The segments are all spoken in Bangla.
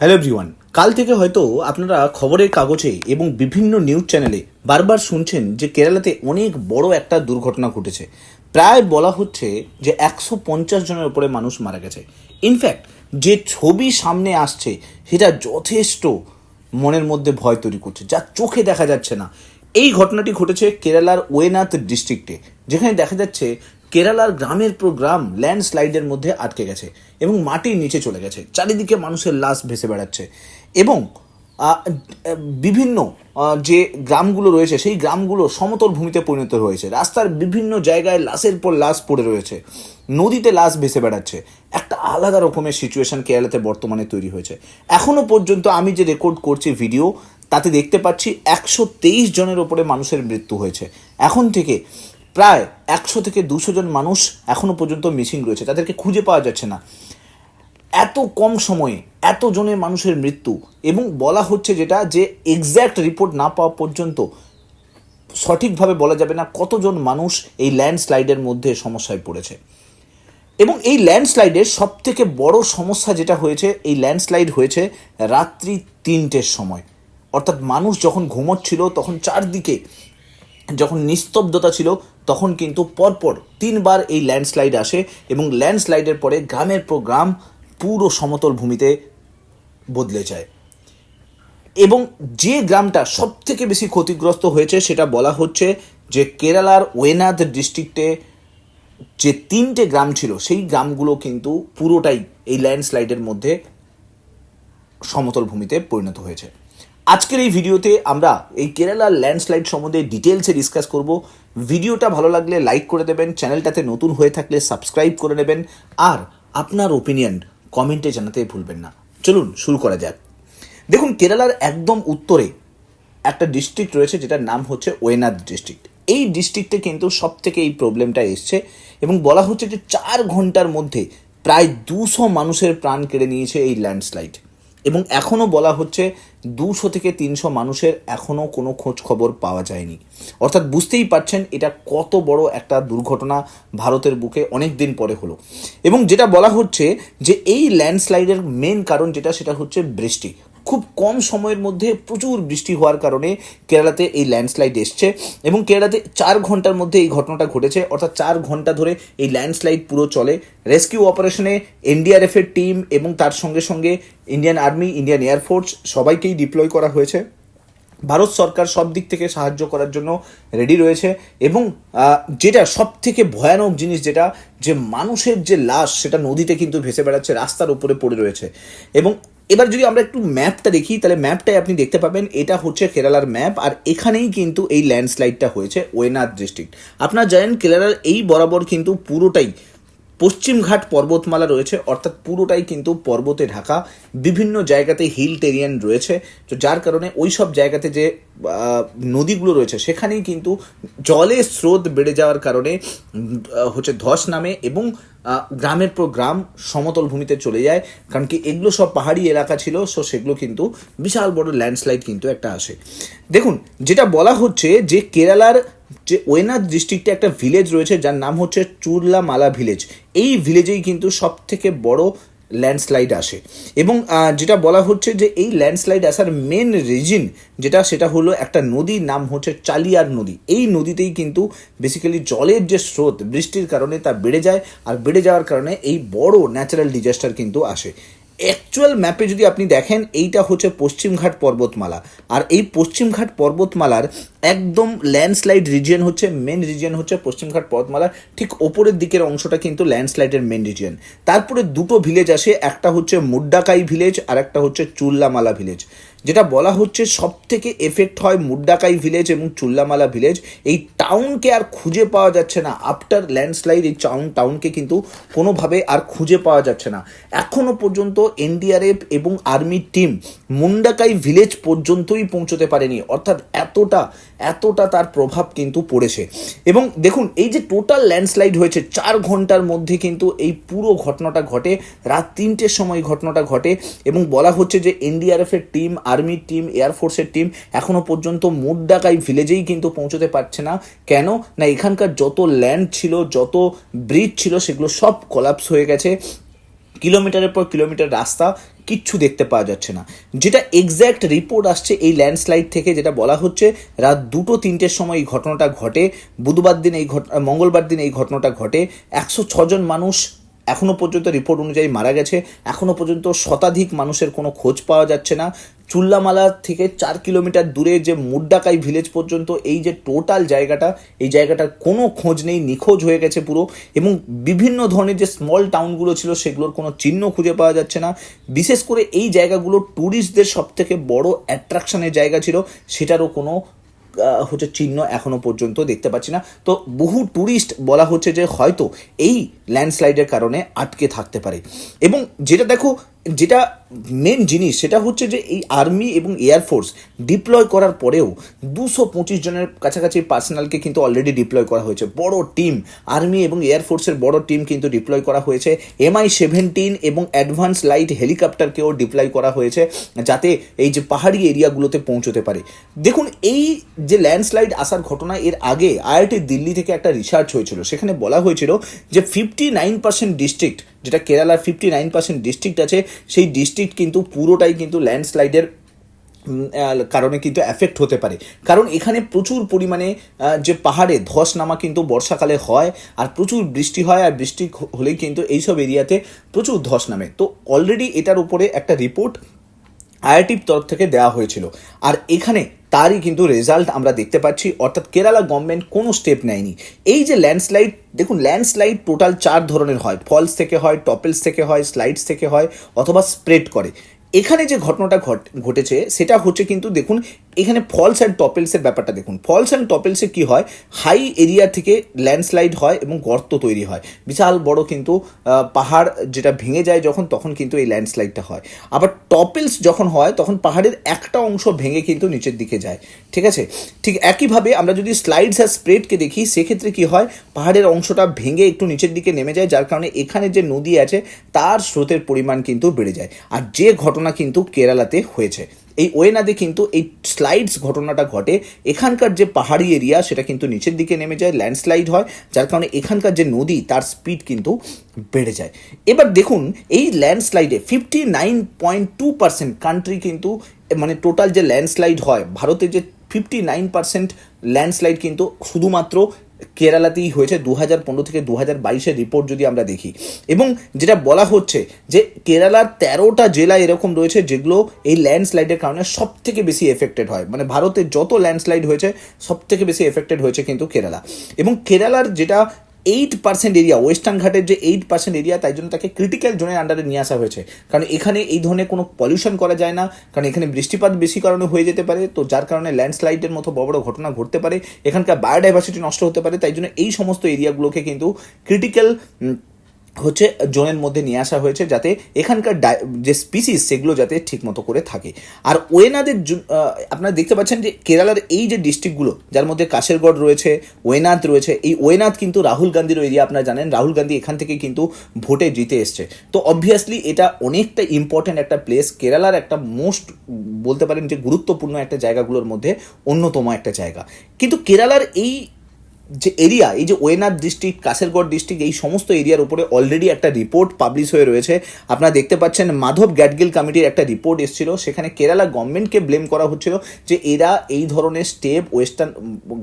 হ্যালো এভরিওয়ান কাল থেকে হয়তো আপনারা খবরের কাগজে এবং বিভিন্ন নিউজ চ্যানেলে বারবার শুনছেন যে কেরালাতে অনেক বড় একটা দুর্ঘটনা ঘটেছে। প্রায় বলা হচ্ছে যে একশো পঞ্চাশ জনের উপরে মানুষ মারা গেছে। ইনফ্যাক্ট যে ছবি সামনে আসছে, সেটা যথেষ্ট মনের মধ্যে ভয় তৈরি করছে, যা চোখে দেখা যাচ্ছে না। এই ঘটনাটি ঘটেছে কেরালার ওয়েনাথ ডিস্ট্রিক্টে, যেখানে দেখা যাচ্ছে কেরালার গ্রামের পর গ্রাম ল্যান্ডস্লাইডের মধ্যে আটকে গেছে এবং মাটির নিচে চলে গেছে। চারিদিকে মানুষের লাশ ভেসে বেড়াচ্ছে। এবং বিভিন্ন যে গ্রামগুলো রয়েছে, সেই গ্রামগুলো সমতল ভূমিতে পরিণত হয়েছে। রাস্তার বিভিন্ন জায়গায় লাশের পর লাশ পড়ে রয়েছে। নদীতে লাশ ভেসে বেড়াচ্ছে। একটা আলাদা রকমের সিচুয়েশন কেরালাতে বর্তমানে তৈরি হয়েছে। এখনও পর্যন্ত আমি যে রেকর্ড করছি ভিডিও তাতে দেখতে পাচ্ছি একশো তেইশ জনের ওপরে মানুষের মৃত্যু হয়েছে। এখন থেকে প্রায় একশো থেকে দুশো জন মানুষ এখনও পর্যন্ত মিসিং রয়েছে, তাদেরকে খুঁজে পাওয়া যাচ্ছে না। এত কম সময়ে এত জনের মানুষের মৃত্যু এবং বলা হচ্ছে যেটা যে এক্স্যাক্ট রিপোর্ট না পাওয়া পর্যন্ত সঠিকভাবে বলা যাবে না কতজন মানুষ এই ল্যান্ডস্লাইডের মধ্যে সমস্যায় পড়েছে। এবং এই ল্যান্ডস্লাইডের সব থেকে বড় সমস্যা যেটা হয়েছে, এই ল্যান্ডস্লাইড হয়েছে রাত্রি তিনটের সময়। অর্থাৎ মানুষ যখন ঘুমোচ্ছিল, তখন চারদিকে যখন নিস্তব্ধতা ছিল, তখন কিন্তু পরপর তিনবার এই ল্যান্ডস্লাইড আসে এবং ল্যান্ডস্লাইডের পরে গ্রামের পর গ্রাম পুরো সমতল ভূমিতে বদলে যায়। এবং যে গ্রামটা সব থেকে বেশি ক্ষতিগ্রস্ত হয়েছে, সেটা বলা হচ্ছে যে কেরালার ওয়েনাদ ডিস্ট্রিক্টে যে তিনটে গ্রাম ছিল, সেই গ্রামগুলো কিন্তু পুরোটাই এই ল্যান্ডস্লাইডের মধ্যে সমতল ভূমিতে পরিণত হয়েছে। আজকের এই ভিডিওতে আমরা এই কেরালার ল্যান্ডস্লাইড সম্বন্ধে ডিটেলসে ডিসকাস করব। ভিডিওটা ভালো লাগলে লাইক করে দেবেন, চ্যানেলটাতে নতুন হয়ে থাকলে সাবস্ক্রাইব করে নেবেন, আর আপনার ওপিনিয়ন কমেন্টে জানাতে ভুলবেন না। চলুন শুরু করা যাক। দেখুন, কেরালার একদম উত্তরে একটা ডিস্ট্রিক্ট রয়েছে যেটার নাম হচ্ছে ওয়েনাদ ডিস্ট্রিক্ট এই ডিস্ট্রিক্টে কিন্তু সব থেকে এই প্রবলেমটা এসছে এবং বলা হচ্ছে যে চার ঘণ্টার মধ্যে প্রায় দুশো মানুষের প্রাণ কেড়ে নিয়েছে এই ল্যান্ডস্লাইড। এবং এখনও বলা হচ্ছে দুশো থেকে তিনশো মানুষের এখনও কোনো খোঁজ খবর পাওয়া যায়নি। অর্থাৎ বুঝতেই পারছেন এটা কত বড় একটা দুর্ঘটনা ভারতের বুকে অনেক দিন পরে হলো। এবং যেটা বলা হচ্ছে যে এই ল্যান্ডস্লাইডের মেন কারণ যেটা, সেটা হচ্ছে বৃষ্টি। খুব কম সময়ের মধ্যে প্রচুর বৃষ্টি হওয়ার কারণে কেরালাতে এই ল্যান্ডস্লাইড এসছে এবং কেরালাতে চার ঘণ্টার মধ্যে এই ঘটনাটা ঘটেছে। অর্থাৎ চার ঘণ্টা ধরে এই ল্যান্ডস্লাইড পুরো চলে। রেস্কিউ অপারেশনে এনডিআরএফের টিম এবং তার সঙ্গে সঙ্গে Indian army Indian air force সবাইকেই ডিপ্লয় করা হয়েছে। ভারত সরকার সব দিক থেকে সাহায্য করার জন্য রেডি রয়েছে এবং যেটা সব থেকে ভয়ানক জিনিস যেটা, যে মানুষের যে লাশ সেটা নদীতে কিন্তু ভেসে বেড়াচ্ছে, রাস্তার উপরে পড়ে রয়েছে। এবং এবার যদি আমরা একটু ম্যাপটা দেখি, তাহলে ম্যাপটায় আপনি দেখতে পাবেন এটা হচ্ছে কেরালার ম্যাপ আর এখানেই কিন্তু এই ল্যান্ডস্লাইডটা হয়েছে ওয়েনাথ ডিস্ট্রিক্ট আপনারা জানেন কেরালার এই বরাবর কিন্তু পুরোটাই পশ্চিমঘাট পর্বতমালা রয়েছে, অর্থাৎ পুরোটাই কিন্তু পর্বতে ঢাকা। বিভিন্ন জায়গাতে হিল টেরিয়ান রয়েছে, তো যার কারণে ওই সব জায়গাতে যে নদীগুলো রয়েছে, সেখানেই কিন্তু জলের স্রোত বেড়ে যাওয়ার কারণে হচ্ছে ধস নামে এবং গ্রামের পর গ্রাম সমতল ভূমিতে চলে যায়, কারণ কি এগুলো সব পাহাড়ি এলাকা ছিল সো সেগুলো কিন্তু বিশাল বড় ল্যান্ডস্লাইড কিন্তু একটা আসে। দেখুন, যেটা বলা হচ্ছে যে কেরালার যে ওয়েনাথ ডিস্ট্রিক্টে একটা ভিলেজ রয়েছে, যার নাম হচ্ছে চুরলামালা ভিলেজ এই ভিলেজেই কিন্তু সব থেকে বড় ল্যান্ডস্লাইড আসে। এবং যেটা বলা হচ্ছে যে এই ল্যান্ডস্লাইড আসার মেন রিজিন যেটা, সেটা হলো একটা নদীর নাম হচ্ছে চালিয়ার নদী। এই নদীতেই কিন্তু বেসিক্যালি জলের যে স্রোত, বৃষ্টির কারণে তা বেড়ে যায়, আর বেড়ে যাওয়ার কারণে এই বড় ন্যাচারাল ডিজাস্টার কিন্তু আসে। অ্যাকচুয়াল ম্যাপে যদি আপনি দেখেন, এইটা হচ্ছে পশ্চিমঘাট পর্বতমালা। আর এই পশ্চিমঘাট পর্বতমালার একদম ল্যান্ডস্লাইড রিজিয়ন হচ্ছে মেন রিজিয়ন হচ্ছে পশ্চিমঘাট পর্বতমালার ঠিক ওপরের দিকের অংশটা কিন্তু ল্যান্ডস্লাইডের মেন রিজিয়ন তারপরে দুটো ভিলেজ আসে, একটা হচ্ছে মুড্ডাকাই ভিলেজ আর একটা হচ্ছে চুল্লামালা ভিলেজ যেটা বলা হচ্ছে সব থেকে এফেক্ট হয় মুড্ডাকাই ভিলেজ এবং চুল্লামালা ভিলেজ এই টাউনকে আর খুঁজে পাওয়া যাচ্ছে না। আফটার ল্যান্ডস্লাইড এই টাউন টাউনকে কিন্তু কোনোভাবে আর খুঁজে পাওয়া যাচ্ছে না। এখনও পর্যন্ত এনডিআরএফ এবং আর্মির টিম মুন্ডাকাই ভিলেজ পর্যন্তই পৌঁছতে পারেনি। অর্থাৎ এতটা এতটা তার প্রভাব কিন্তু পড়েছে। এবং দেখুন, এই যে টোটাল ল্যান্ডস্লাইড হয়েছে, চার ঘণ্টার মধ্যে কিন্তু এই পুরো ঘটনাটা ঘটে। রাত তিনটের সময় ঘটনাটা ঘটে এবং বলা হচ্ছে যে এনডিআরএফের টিম আর্মির টিম এয়ারফোর্সের টিম এখনও পর্যন্ত মুড্ডাকাই ভিলেজেই কিন্তু পৌঁছতে পারছে না। কেন? না, এখানকার যত ল্যান্ড ছিল, যত ব্রিজ ছিল, সেগুলো সব কলাপস হয়ে গেছে। কিলোমিটারের পর কিলোমিটার রাস্তা কিচ্ছু দেখতে পাওয়া যাচ্ছে না। যেটা এক্স্যাক্ট রিপোর্ট আসছে এই ল্যান্ডস্লাইড থেকে, যেটা বলা হচ্ছে রাত দুটো তিনটের সময় এই ঘটনাটা ঘটে। বুধবার দিন এই ঘটনা মঙ্গলবার দিন এই ঘটনাটা ঘটে। একশো ছজন মানুষ এখনও পর্যন্ত রিপোর্ট অনুযায়ী মারা গেছে। এখনও পর্যন্ত শতাধিক মানুষের কোনো খোঁজ পাওয়া যাচ্ছে না। চুল্লামালা থেকে চার কিলোমিটার দূরে যে মুড্ডাকাই ভিলেজ পর্যন্ত এই যে টোটাল জায়গাটা, এই জায়গাটার কোনো খোঁজ নেই, নিখোঁজ হয়ে গেছে পুরো। এবং বিভিন্ন ধরনের যে স্মল টাউনগুলো ছিল, সেগুলোর কোনো চিহ্ন খুঁজে পাওয়া যাচ্ছে না। বিশেষ করে এই জায়গাগুলো ট্যুরিস্টদের সব থেকে বড় অ্যাট্রাকশনের জায়গা ছিল, সেটারও কোনো হচ্ছে চিহ্ন এখনও পর্যন্ত দেখতে পাচ্ছি না। তো বহু ট্যুরিস্ট বলা হচ্ছে যে হয়তো এই ল্যান্ডস্লাইডের কারণে আটকে থাকতে পারে। এবং যেটা দেখো যেটা মেন জিনিস সেটা হচ্ছে যে এই আর্মি এবং এয়ারফোর্স ডিপ্লয় করার পরেও দুশো পঁচিশ জনের কাছাকাছি পার্সোনালকে কিন্তু অলরেডি ডিপ্লয় করা হয়েছে। বড় টিম আর্মি এবং এয়ারফোর্সের বড় টিম কিন্তু ডিপ্লয় করা হয়েছে। এমআই সেভেন্টিন এবং অ্যাডভান্স লাইট হেলিকপ্টারকেও ডিপ্লয় করা হয়েছে, যাতে এই যে পাহাড়ি এরিয়াগুলোতে পৌঁছতে পারে। দেখুন, এই যে ল্যান্ডস্লাইড আসার ঘটনা এর আগে আইআইটি দিল্লি থেকে একটা রিসার্চ হয়েছিল। সেখানে বলা হয়েছিল যে ফিফটি নাইন পার্সেন্ট ডিস্ট্রিক্ট যেটা কেরালার ফিফটি নাইন পার্সেন্ট ডিস্ট্রিক্ট আছে, সেই ডিস্ট্রিক্ট কিন্তু পুরোটাই কিন্তু ল্যান্ডস্লাইডের কারণে কিন্তু এফেক্ট হতে পারে। কারণ এখানে প্রচুর পরিমাণে যে পাহাড়ে ধস নামা কিন্তু বর্ষাকালে হয়, আর প্রচুর বৃষ্টি হয়, আর বৃষ্টি হলেই কিন্তু এইসব এরিয়াতে প্রচুর ধস নামে। তো অলরেডি এটার উপরে একটা রিপোর্ট আইআইটির তরফ থেকে দেওয়া হয়েছিল। আর এখানে তারই কিন্তু রেজাল্ট আমরা দেখতে পাচ্ছি, অর্থাৎ কেরালা গভর্নমেন্ট কোনো স্টেপ নেয়নি। এই যে ল্যান্ডস্লাইড দেখুন ল্যান্ডস্লাইড টোটাল চার ধরনের হয়। ফলস থেকে হয় টপেলস থেকে হয় স্লাইডস থেকে হয়, অথবা স্প্রেড করে। এখানে যে ঘটনাটা ঘটেছে, সেটা হচ্ছে কিন্তু দেখুন এখানে ফলস অ্যান্ড টপেলসের ব্যাপারটা দেখুন। ফলস অ্যান্ড টপেলসে কি হয়? হাই এরিয়া থেকে ল্যান্ডস্লাইড হয় এবং গর্ত তৈরি হয়। বিশাল, বড় কিন্তু পাহাড় যেটা ভেঙে যায় যখন, তখন কিন্তু এই ল্যান্ডস্লাইডটা হয়। আবার টপেলস যখন হয়, তখন পাহাড়ের একটা অংশ ভেঙে কিন্তু নিচের দিকে যায়। ঠিক আছে? ঠিক একইভাবে আমরা যদি স্লাইডস আর স্প্রেডকে দেখি, সেক্ষেত্রে কি হয়? পাহাড়ের অংশটা ভেঙে একটু নিচের দিকে নেমে যায়, যার কারণে এখানে যে নদী আছে, তার স্রোতের পরিমাণ কিন্তু বেড়ে যায়। আর যে ঘটনা কিন্তু কেরালাতে হয়েছে। এই ওয়েনাদে কিন্তু এই স্লাইডস ঘটনাটা ঘটে। এখানকার যে পাহাড়ি এরিয়া, সেটা কিন্তু নিচের দিকে নেমে যায়, ল্যান্ডস্লাইড হয়, যার কারণে এখানকার যে নদী, তার স্পিড কিন্তু বেড়ে যায়। এবার দেখুন, এই ল্যান্ডস্লাইডে fifty nine point two percent country কিন্তু মানে টোটাল যে ল্যান্ডস্লাইড হয়, ভারতে যে ফিফটি নাইন পার্সেন্ট ল্যান্ডস্লাইড কিন্তু শুধুমাত্র কেরালাতেই হয়েছে দু হাজার পনেরো থেকে দু হাজার বাইশের রিপোর্ট যদি আমরা দেখি। এবং যেটা বলা হচ্ছে যে কেরালার তেরোটা জেলা এরকম রয়েছে যেগুলো এই ল্যান্ডস্লাইডের কারণে সব থেকে বেশি এফেক্টেড হয়। মানে ভারতে যত ল্যান্ডস্লাইড হয়েছে সব থেকে বেশি এফেক্টেড হয়েছে কিন্তু কেরালা। এবং কেরালার যেটা এইট পার্সেন্ট এরিয়া ওয়েস্টার্ন ঘাটের যে এইট পার্সেন্ট এরিয়া তাই জন্য তাকে ক্রিটিক্যাল জোনের আন্ডারে নিয়ে আসা হয়েছে। কারণ এখানে এই ধরনের কোনো পলিউশন করা যায় না, কারণ এখানে বৃষ্টিপাত বেশি কারণে হয়ে যেতে পারে, তো যার কারণে ল্যান্ডস্লাইডের মতো বড় বড় ঘটনা ঘটতে পারে। এখানকার বায়োডাইভার্সিটি নষ্ট হতে পারে, তাই জন্য এই সমস্ত এরিয়াগুলোকে কিন্তু ক্রিটিক্যাল হচ্ছে জোনের মধ্যে নিয়ে আসা হয়েছে যাতে এখানকার যে স্পিসিস সেগুলো যাতে ঠিকমতো করে থাকে। আর ওয়েনাদের আপনারা দেখতে পাচ্ছেন যে কেরালার এই যে ডিস্ট্রিক্টগুলো যার মধ্যে কাশেরগড় রয়েছে ওয়েনাথ রয়েছে, এই ওয়েনাথ কিন্তু রাহুল গান্ধীর এরিয়া আপনারা জানেন, রাহুল গান্ধী এখান থেকে কিন্তু ভোটে জিতে এসছে। তো অবভিয়াসলি এটা অনেকটা ইম্পর্ট্যান্ট একটা প্লেস কেরালার একটা মোস্ট বলতে পারেন যে গুরুত্বপূর্ণ একটা জায়গাগুলোর মধ্যে অন্যতম একটা জায়গা। কিন্তু কেরালার এই যে এরিয়া এই যে ওয়েনার ডিস্ট্রিক্ট কাসেরগড় ডিস্ট্রিক্ট এই সমস্ত এরিয়ার উপরে অলরেডি একটা রিপোর্ট পাবলিশ হয়ে রয়েছে। আপনারা দেখতে পাচ্ছেন মাধব গ্যাডগিল কমিটির একটা রিপোর্ট এসেছিল, সেখানে কেরালা গভর্নমেন্টকে ব্লেম করা হচ্ছিল যে এরা এই ধরনের স্টেপ ওয়েস্টার্ন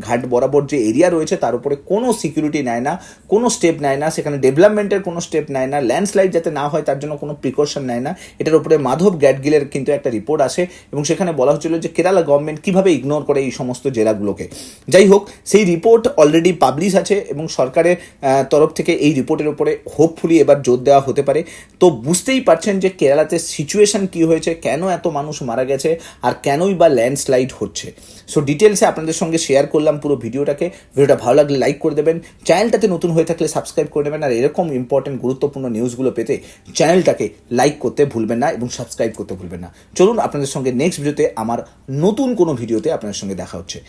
ঘাট বরাবর যে এরিয়া রয়েছে, তার উপরে কোনো সিকিউরিটি নেয় না, কোনো স্টেপ নেয় না, সেখানে ডেভেলপমেন্টের কোনো স্টেপ নেয় না ল্যান্ডস্লাইড যাতে না হয়, তার জন্য কোনো প্রিকশন নেয় না। এটার উপরে মাধব গ্যাডগিলের কিন্তু একটা রিপোর্ট আসে এবং সেখানে বলা হচ্ছিল যে কেরালা গভর্নমেন্ট কীভাবে ইগনোর করে এই সমস্ত জেলাগুলোকে। যাই হোক, সেই রিপোর্ট অলরেডি পাবলিশ আছে এবং সরকারের তরফ থেকে এই রিপোর্টের উপরে হোপফুলি এবার জোর দেওয়া হতে পারে। তো বুঝতেই পারছেন যে কেরালাতে সিচুয়েশন কি হয়েছে, কেন এত মানুষ মারা গেছে আর কেনই বা ল্যান্ডস্লাইড হচ্ছে। সো ডিটেলসে আপনাদের সঙ্গে শেয়ার করলাম পুরো ভিডিওটাকে। ভিডিওটা ভালো লাগলে লাইক করে দেবেন। চ্যানেলটাতে নতুন হয়ে থাকলে সাবস্ক্রাইব করে দেবেন। আর এরকম ইম্পর্টেন্ট গুরুত্বপূর্ণ নিউজগুলো পেতে চ্যানেলটাকে লাইক করতে ভুলবেন না এবং সাবস্ক্রাইব করতে ভুলবেন না। চলুন আপনাদের সঙ্গে নেক্সট ভিডিওতে আমার নতুন কোনো ভিডিওতে আপনাদের সঙ্গে দেখা হচ্ছে।